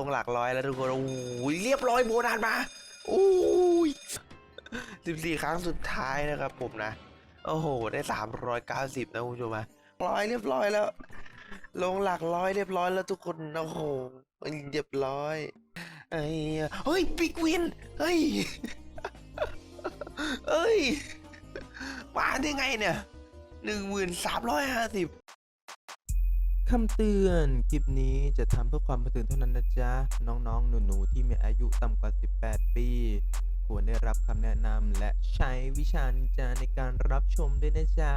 ลงหลักร้อยแล้วทุกคนโอ้ยเรียบร้อยโบนัสมาโอ้ยสิบสี่ครั้งสุดท้ายนะครับผมนะ โอ้โห ได้สามร้อยเก้าสิบนะคุณผู้ชมนะร้อยเรียบร้อยแล้ว ลงหลักร้อยเรียบร้อยแล้วทุกคนโอ้โหเรียบร้อยไอ้เฮ้ยบิ๊กวินเฮ้ยเอ้ยมาได้ไงเนี่ยหนึ่งหมื่นสามร้อยห้าสิบ คำเตือน คลิปนี้จะทำเพื่อความบันเทิงเท่านั้นนะจ๊ะ น้องๆ หนูๆ ที่มีอายุต่ำกว่า 18 ปี ควรได้รับคำแนะนำและใช้วิชานินจาในการรับชมด้วยนะจ๊ะ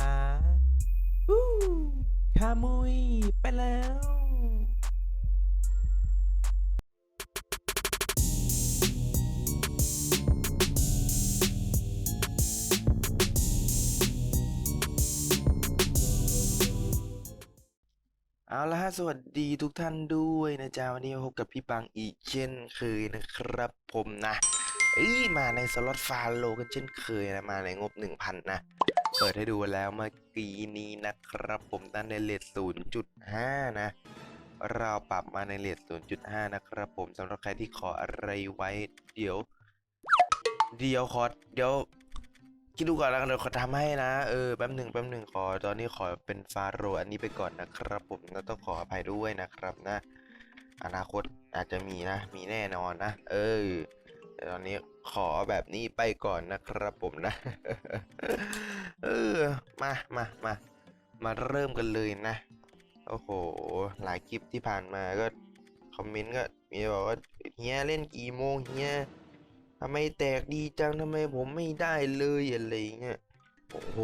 อู้ขามุย ไปแล้ว เอาละฮะสวัสดีทุกท่านด้วยนะจ๊ะวันนี้พบกับพี่ปังอีกเช่นเคยนะครับผมนะเอ้ยมาในสล็อตฟาโลกันเช่นเคยนะมาในงบ 1,000 นะ เปิดให้ดูแล้วเมื่อกี้นี้นะครับผมตั้งในเลท0.5 นะ เราปรับมาในเลท0.5 นะครับผมสำหรับใครที่ขออะไรไว้เดี๋ยว เดี๋ยวขอเดี๋ยว คิดดูก่อนแล้วกันเดี๋ยวขอทำให้นะเออแป๊บหนึ่งแป๊บหนึ่งขอตอนนี้ขอเป็นฟาโรอันนี้ไปก่อนนะครับ ผมก็ต้องขออภัยด้วยนะครับนะ อนาคตอาจจะมีนะ มีแน่นอนนะเออแต่ตอนนี้ขอแบบนี้ไปก่อนนะครับผมนะ เออมามามามาเริ่มกันเลยนะ โอ้โห หลายคลิปที่ผ่านมาก็ คอมเมนต์ก็มีบอกว่าเฮียเล่นกี่โมงเฮีย ทำไมแตกดีจังทำไมผมไม่ได้เลยอะไรเงี้ยโอ้โห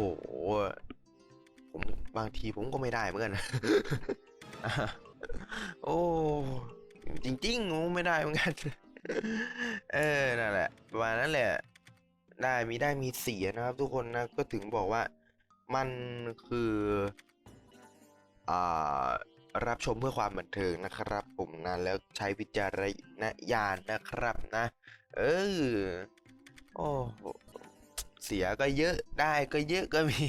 ผมบางทีผมก็ไม่ได้เหมือนกันโอ้จริงๆผมไม่ได้เหมือนกัน เออนั่นแหละประมาณนั้นแหละ ได้มีได้มีเสียนะครับ ทุกคนนะก็ถึงบอกว่ามันคืออ่ารับชมเพื่อความบันเทิงนะครับ ผมนะแล้วใช้วิจารณญาณนะครับนะ เออ โอ้เสียก็เยอะได้ก็เยอะก็มี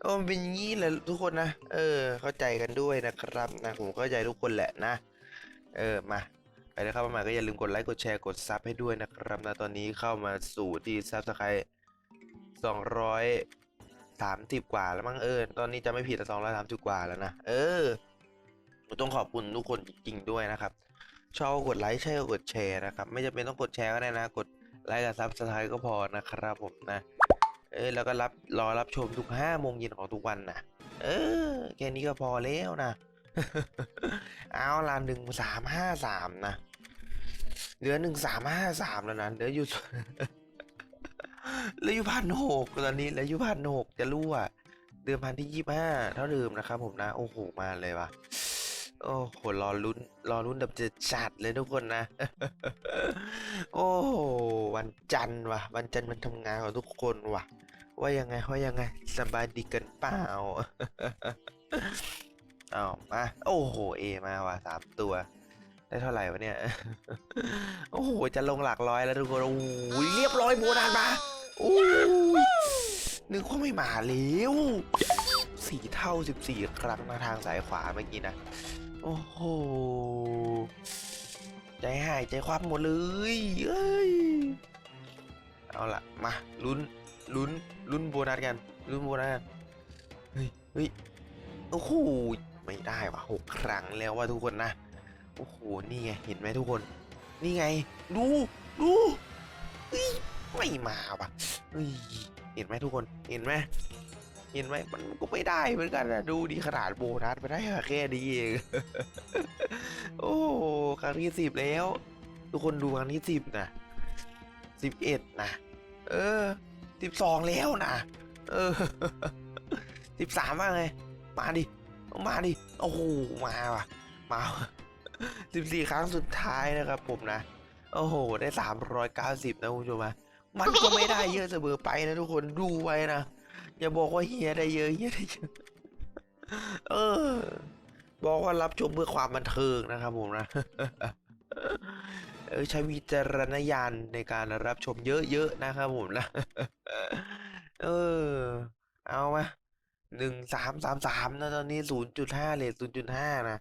โอ้มันเป็นยี้แหละทุกคนนะ เออ เข้าใจกันด้วยนะครับนะผมเข้าใจทุกคนแหละนะ เออ มา ไปนะครับมาก็อย่าลืมกดไลค์กดแชร์กดซับให้ด้วยนะครับนะตอนนี้เข้ามาสู่ที่ซับสไครต์สองร้อยสามสิบกว่าแล้วมั้งเออ ตอนนี้จะไม่ผิดสองร้อยสามสิบกว่าแล้วนะ เออ ต้องขอบคุณทุกคนจริงๆด้วยนะครับ ชอบกดไลค์ใช่ก็กดแชร์นะครับ ไม่จำเป็นต้องกดแชร์ก็ได้นะ กดไลค์กับซับสไครต์ก็พอนะครับผมนะ เออแล้วก็รับรอรับชมทุกห้าโมงเย็นของทุกวันนะเออแค่นี้ก็พอแล้วนะ เอาละหนึ่งสามห้าสามนะเหลือหนึ่งสามห้าสามแล้วนะเหลืออยู่เหลืออยู่พันหกตอนนี้เหลืออยู่พันหกจะรู้อะเดือนพันที่ยี่ห้าเท่าเดิมนะครับผมนะ โอ้โหมาเลยว่ะ โอ้โหรอลุ้นรอลุ้นแบบจะจัดเลยทุกคนนะ โอ้โหวันจันทร์ว่ะ วันจันทร์มันทำงานของทุกคนว่ะ ว่ายังไงว่ายังไงสบายดีกันเปล่าเอามาโอ้โหเอมาว่ะสามตัว ได้เท่าไหร่วะเนี่ย โอ้โหจะลงหลักร้อยแล้วทุกคนโอ้โหเรียบร้อยโบนัสมาโอ้ยนึกว่าไม่มาแล้ว สี่เท่าสิบสี่ครั้งมาทางสายขวาเมื่อกี้นะ โอ้โห ใจหายใจคว่ำหมดเลยเอ้ย เอาละมาลุ้นลุ้นลุ้นโบนัสกันลุ้นโบนัสกัน เฮ้ยเฮ้ยโอ้โห ไม่ได้ว่ะหกครั้งแล้วว่ะทุกคนนะ โอ้โห นี่ไง เห็นไหมทุกคน นี่ไง ดู ดูเฮ้ยไม่มาว่ะเฮ้ยเห็นไหมทุกคน เห็นไหม เห็นไหมมันก็ไม่ได้เหมือนกันนะดูดีขนาดโบนัสไปได้แค่นี้เอง โอ้ครั้งที่สิบแล้ว ทุกคนดูครั้งที่สิบนะสิบเอ็ดนะเออสิบสองแล้วนะเออสิบสามว่าไง มาดิ มาดิ โอ้โห มาว่ะ มาสิบสี่ครั้งสุดท้ายนะครับผมนะ โอ้โห ได้สามร้อยเก้าสิบนะคุณผู้ชมมันก็ไม่ได้เยอะเสมอไปนะทุกคนดูไว้นะ อย่าบอกว่าเฮียได้เยอะเฮียได้เยอะเออ บอกว่ารับชมเพื่อความบันเทิงนะครับผมนะเออใช้วิจารณญาณในการรับชมเยอะๆนะครับผมนะเออ เอามาหนึ่งสามสามสามนะตอนนี้ศูนย์จุดห้าเลทศูนย์จุดห้านะ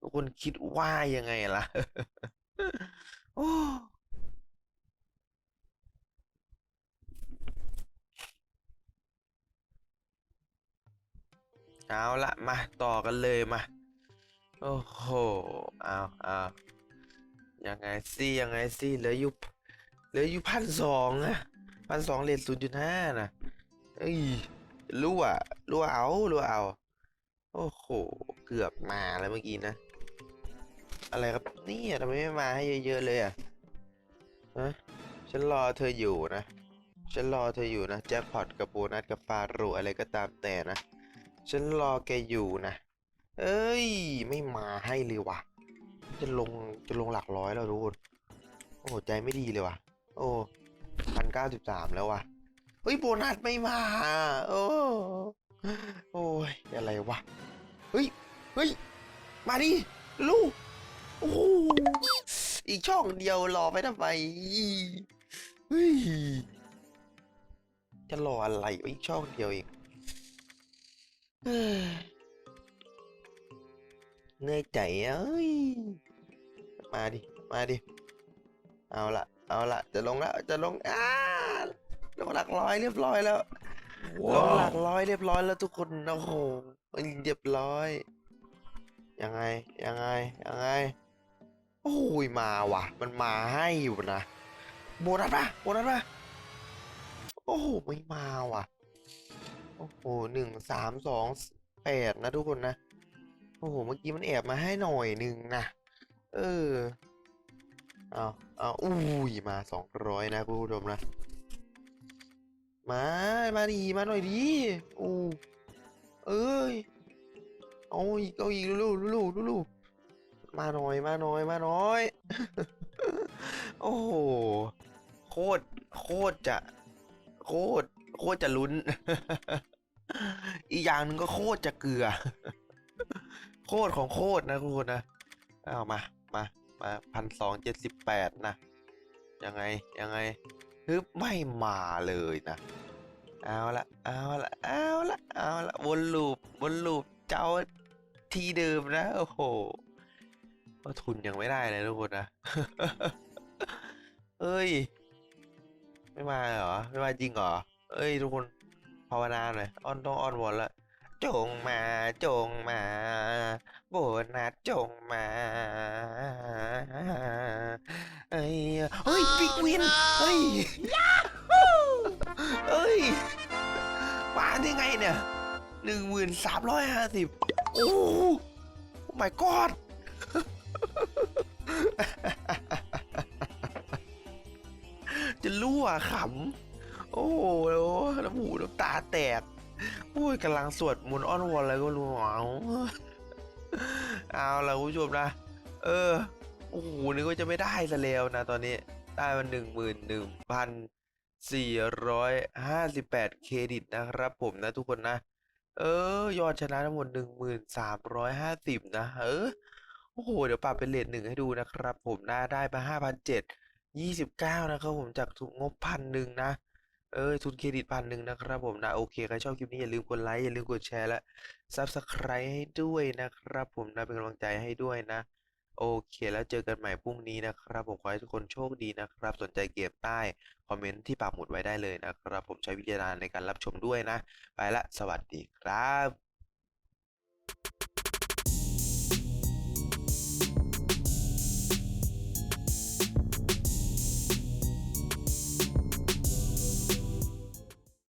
ทุกคนคิดว่ายังไงล่ะ โอ้ เอาละมาต่อกันเลยมา โอ้โหเอาเอายังไงสิยังไงสิเหลืออยู่เหลืออยู่พันสองอะพันสองเลทศูนย์จุดห้านะเอ้ยรั่วรั่วเอารั่วเอา โอ้โห เกือบมาแล้วเมื่อกี้นะ อะไรครับนี่ทำไมไม่มาให้เยอะๆเลยอะฮะฉันรอเธออยู่นะ ฉันรอเธออยู่นะ แจ็คพอตกับโบนัสกับฟาโรห์อะไรก็ตามแต่นะ ฉันรอแกอยู่นะ เอ้ย ไม่มาให้เลยว่ะ จะลงจะลงหลักร้อยแล้วทุกคนโอ้ใจไม่ดีเลยว่ะ โอ้พันเก้าสิบสามแล้วว่ะ เฮ้ย โบนัสไม่มา โอ้โอ้ย อะไรวะ เฮ้ย เฮ้ย มาดิ ลูก โอ้อีกช่องเดียวรอไปทำไมเฮ้ยจะรออะไรอีกช่องเดียวเอง เหนื่อยใจเอ้ย มาดิ มาดิ เอาละ เอาละ จะลงแล้ว จะลง อ้าลงหลักร้อยเรียบร้อยแล้ว ลงหลักร้อยเรียบร้อยแล้วทุกคน โอ้โห เรียบร้อย ยังไง ยังไง ยังไง โอ้ย มาว่ะ มันมาให้อยู่นะ โบนัสปะโบนัสปะโอ้โห ไม่มาว่ะ โอ้โหหนึ่งสามสองแปดนะทุกคนนะ โอ้โห เมื่อกี้มันแอบมาให้หน่อยหนึ่งนะ เออ เอาเอาอุ้ย มาสองร้อยนะคุณผู้ชมนะ มา มาดีมาหน่อยดีอู้เอ้ย เอาอีกเอาอีกลูลูลูลูลูมาหน่อยมาหน่อยมาหน่อย โอ้โห โคตร โคตรจะ โคตร โคตรจะลุ้น อีกอย่างหนึ่งก็โคตรจะเกลือ โคตรของโคตรนะคุณผู้ชมนะเอามา มา มาพันสองเจ็ดสิบแปดนะ ยังไง ยังไงฮึบไม่มาเลยนะ เอาละ เอาละ เอาละ เอาละ วนลูป วนลูป เจ้าทีเดิมนะ โอ้โหก็ทุนยังไม่ได้เลยทุกคนนะ เอ้ย ไม่มาเหรอ ไม่มาจริงเหรอ เอ้ยทุกคนภาวนาหน่อยอ้อนต้องอ้อนวอนละจงมาจงมาโบนัสจงมาเอ้ยเฮ้ยบิ๊กวินเฮ้ยเฮ้ยมาได้ไงเนี่ยหนึ่งหมื่นสามร้อยห้าสิบโอ้โห my god จะรั่วขำ โอ้โหน้ำหูน้ำตาแตกโอ้ยกำลังสวดมนต์อ้อนวอนอะไรก็รู้เอาเอาละคุณผู้ชมนะ เออโอ้โหนึกว่าจะไม่ได้ซะแล้วนะตอนนี้ได้มาหนึ่งหมื่นหนึ่งพันสี่ร้อยห้าสิบแปดเครดิตนะครับผมนะทุกคนนะ เออยอดชนะทั้งหมดหนึ่งหมื่นสามร้อยห้าสิบนะเออโอ้โห เดี๋ยวปรับเป็นเลทหนึ่งให้ดูนะครับ ผมน่าได้มาห้าพันเจ็ดยี่สิบเก้านะครับผมจากทุนงบพันหนึ่งนะ เออทุนเครดิตพันหนึ่งนะครับผมนะโอเคใครชอบคลิปนี้อย่าลืมกดไลค์อย่าลืมกดแชร์และซับสไครต์ให้ด้วยนะครับผมนะเป็นกำลังใจให้ด้วยนะ โอเคแล้วเจอกันใหม่พรุ่งนี้นะครับ ผมขอให้ทุกคนโชคดีนะครับ สนใจเกมใต้คอมเมนต์ที่ปากหมุดไว้ได้เลยนะครับ ผมใช้วิจารณญาณในการรับชมด้วยนะ ไปละสวัสดีครับ